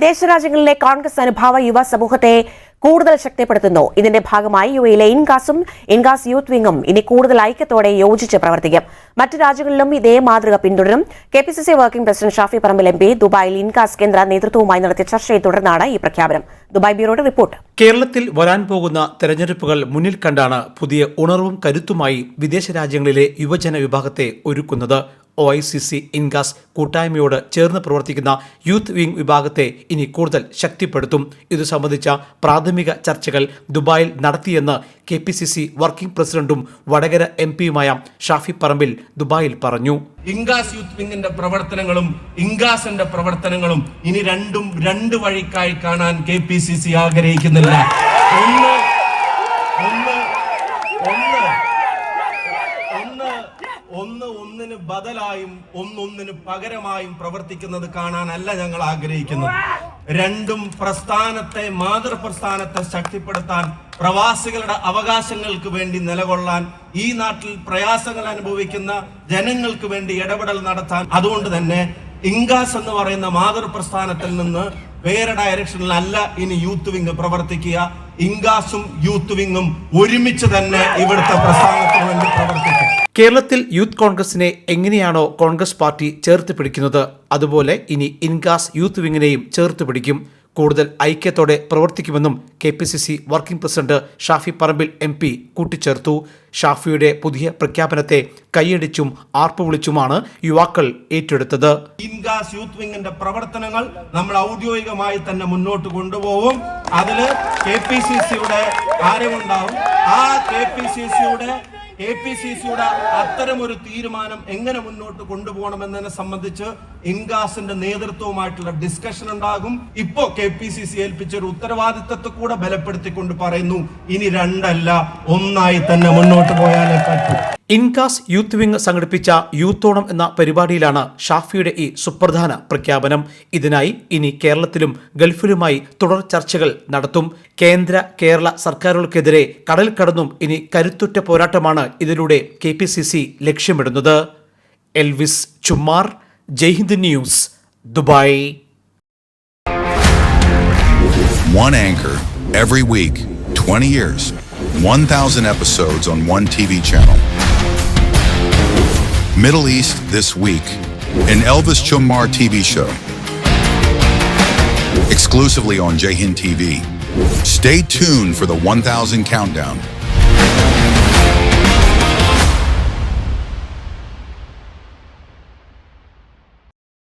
വിദേശ രാജ്യങ്ങളിലെ കോൺഗ്രസ് അനുഭാവ യുവ സമൂഹത്തെ കൂടുതൽ ശക്തിപ്പെടുത്തുന്നു. ഇതിന്റെ ഭാഗമായി യു എയിലെ ഇൻകാസും ഇൻകാസ് യൂത്ത് വിംഗും ഇനി കൂടുതൽ ഐക്യത്തോടെ യോജിച്ച് പ്രവർത്തിക്കും. മറ്റു രാജ്യങ്ങളിലും ഇതേ മാതൃക പിന്തുടരും. K P C C working president Shafi Parambil M P ദുബായിൽ ഇൻകാസ് കേന്ദ്ര നേതൃത്വവുമായി നടത്തിയ ചർച്ചയെ തുടർന്നാണ് ഈ പ്രഖ്യാപനം. ദുബായ് ബ്യൂറോയുടെ റിപ്പോർട്ട്. കേരളത്തിൽ വരാൻ പോകുന്ന തെരഞ്ഞെടുപ്പുകൾ മുന്നിൽ കണ്ടാണ് പുതിയ ഉണർവും കരുത്തുമായി വിദേശ രാജ്യങ്ങളിലെ യുവജന വിഭാഗത്തെ ഒരുക്കുന്നത്. O I C C INCAS കൂട്ടായ്മയോട് ചേർന്ന് പ്രവർത്തിക്കുന്ന യൂത്ത് വിംഗ് വിഭാഗത്തെ ഇനി കൂടുതൽ ശക്തിപ്പെടുത്തും. ഇതു സംബന്ധിച്ച പ്രാഥമിക ചർച്ചകൾ ദുബായിൽ നടത്തിയെന്ന് K P C C working പ്രസിഡന്റും വടകര എം പിയുമായ ഷാഫി പറമ്പിൽ ദുബായിൽ പറഞ്ഞു. ഇൻഗാസ് യൂത്ത് വിംഗിന്റെ പ്രവർത്തനങ്ങളും ഇൻഗാസിന്റെ പ്രവർത്തനങ്ങളും ഇനി രണ്ടും രണ്ട് വഴിക്കായി കാണാൻ കെ പി സി സി ആഗ്രഹിക്കുന്നില്ല. ഒന്ന് ഒന്ന് ഒന്ന് ഒന്ന് ഒന്നിന് ബദലായും ഒന്നൊന്നിന് പകരമായും പ്രവർത്തിക്കുന്നത് കാണാനല്ല ഞങ്ങൾ ആഗ്രഹിക്കുന്നത്. രണ്ടും പ്രസ്ഥാനത്തെ മാതൃപ്രസ്ഥാനത്തെ ശക്തിപ്പെടുത്താൻ പ്രവാസികളുടെ അവകാശങ്ങൾക്ക് വേണ്ടി നിലകൊള്ളാൻ ഈ നാട്ടിൽ പ്രയാസങ്ങൾ അനുഭവിക്കുന്ന ജനങ്ങൾക്ക് വേണ്ടി ഇടപെടൽ നടത്താൻ. അതുകൊണ്ട് തന്നെ ഇംഗാസ് എന്ന് പറയുന്ന മാതൃപ്രസ്ഥാനത്തിൽ നിന്ന് വേറെ ഡയറക്ഷനിലല്ല ഇനി യൂത്ത് വിങ് പ്രവർത്തിക്കുക. ഇംഗാസും യൂത്ത് വിങ്ങും ഒരുമിച്ച് തന്നെ ഇവിടുത്തെ പ്രസ്ഥാനത്തിന് വേണ്ടി പ്രവർത്തിക്കും. കേരളത്തിൽ യൂത്ത് കോൺഗ്രസിനെ എങ്ങനെയാണോ കോൺഗ്രസ് പാർട്ടി ചേർത്ത് പിടിക്കുന്നത്? അതുപോലെ ഇനി ഇൻഗാസ് യൂത്ത് വിങ്ങിനെയും ചേർത്ത് പിടിക്കും. കൂടുതൽ ഐക്യത്തോടെ പ്രവർത്തിക്കുമെന്നും K P C C working president Shafi Parambil M P കൂട്ടിച്ചേർത്തു. ഷാഫിയുടെ പുതിയ പ്രഖ്യാപനത്തെ കൈയടിച്ചും ആർപ്പുവിളിച്ചുമാണ് യുവാക്കൾ ഏറ്റെടുത്തത്. ഇൻഗാസ് യൂത്ത് വിങ്ങിന്റെ പ്രവർത്തനങ്ങൾ നമ്മൾ ഔദ്യോഗികമായി തന്നെ മുന്നോട്ട് കൊണ്ടുപോകും. അതിൽ കെ പി സി സിയുടെ കാര്യമുണ്ടാവും കെ പി സി സിയുടെ കെ പി സി സിയുടെ അത്തരമൊരു തീരുമാനം എങ്ങനെ മുന്നോട്ട് കൊണ്ടുപോകണമെന്നതിനെ സംബന്ധിച്ച് ഇൻഗാസിന്റെ നേതൃത്വവുമായിട്ടുള്ള ഡിസ്കഷൻ ഉണ്ടാകും. ഇപ്പോ കെ പി സി സി ഏൽപ്പിച്ച ഒരു ഉത്തരവാദിത്തത്തെ കൂടെ ബലപ്പെടുത്തിക്കൊണ്ട് പറയുന്നു ഇനി രണ്ടല്ല ഒന്നായി തന്നെ മുന്നോട്ട് പോയാലേ പറ്റൂ. ഇൻകാസ് യൂത്ത് വിംഗ് സംഘടിപ്പിച്ച യൂത്തോണം എന്ന പരിപാടിയിലാണ് ഷാഫിയുടെ ഈ സുപ്രധാന പ്രഖ്യാപനം. ഇതിനായി ഇനി കേരളത്തിലും ഗൾഫിലുമായി തുടർ ചർച്ചകൾ നടത്തും. കേന്ദ്ര കേരള സർക്കാരുകൾക്കെതിരെ കടൽ കടന്നും ഇനി കരുത്തുറ്റ പോരാട്ടമാണ് ഇതിലൂടെ കെ പി സി സി ലക്ഷ്യമിടുന്നത്. Elvis Chummar Jaihind news Dubai. One anchor. Every week, 20 years, 1,000 episodes on one TV channel. Middle East This Week, an Elvis Chumar TV show. Exclusively on Jahin TV. Stay tuned for the 1,000 countdown.